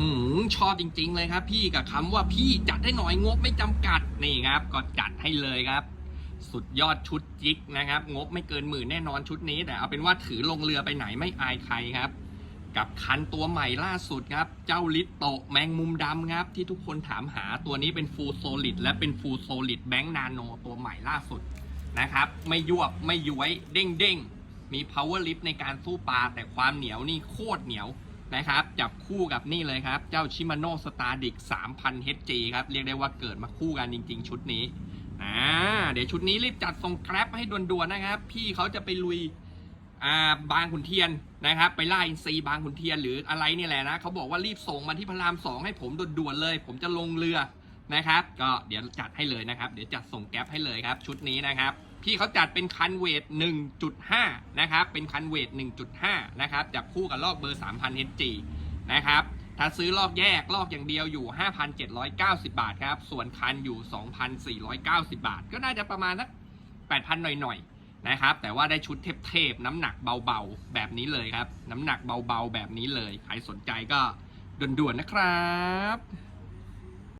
หืมชอบจริง ๆ เลยครับ พี่กับคำว่าพี่จัดให้หน่อยงบไม่จำกัดนี่ครับ ก็จัดให้เลยครับ สุดยอดชุดจิกนะครับ งบไม่เกินหมื่นแน่นอนชุดนี้ แต่เอาเป็นว่าถือลงเรือไปไหนไม่อายใครครับ กับคันตัวใหม่ล่าสุดครับ เจ้าลิตโตะแมงมุมดำครับ ที่ทุกคนถามหาตัวนี้เป็นฟูลโซลิดและเป็นฟูลโซลิดแบงค์นาโนตัวใหม่ล่าสุดนะครับ ไม่ยวบไม่ย้วยเด้งเด้งมี power lift ในการสู้ปลาแต่ความเหนียวนี่โคตรเหนียว นะครับ จับคู่กับนี่เลยครับ เจ้าชิมาโนสตาร์ดิก3,000 HG ครับ เรียกได้ว่าเกิดมาคู่กันจริง ๆ ชุดนี้อ่าเดี๋ยวชุดนี้รีบจัดส่งแกร็บให้ด่วนๆนะครับ พี่เขาจะไปลุยอ่าบางขุนเทียนนะครับ ไปล่าอินซีบางขุนเทียนหรืออะไรนี่แหละนะเขาบอกว่ารีบส่งมาที่พระรามสองให้ผมด่วนๆเลย ผมจะลงเรือ นะครับ ก็เดี๋ยวจัดให้เลยนะครับ เดี๋ยวจัดส่งแก๊ปให้เลยครับ ชุดนี้นะครับ พี่เขาจัดเป็นคันเวท 1.5 นะครับ เป็นคันเวท 1.5 นะครับ จับคู่กับลอกเบอร์ 3,000 HG นะครับ ถ้าซื้อลอกแยกลอกอย่างเดียวอยู่ 5,790 บาทครับ ส่วนคันอยู่ 2,490 บาท ก็น่าจะประมาณสัก8,000 หน่อยๆ นะครับ แต่ว่าได้ชุดเทพๆ น้ำหนักเบาๆ แบบนี้เลยครับ น้ำหนักเบาๆ แบบนี้เลย ใครสนใจก็ด่วนๆ นะครับ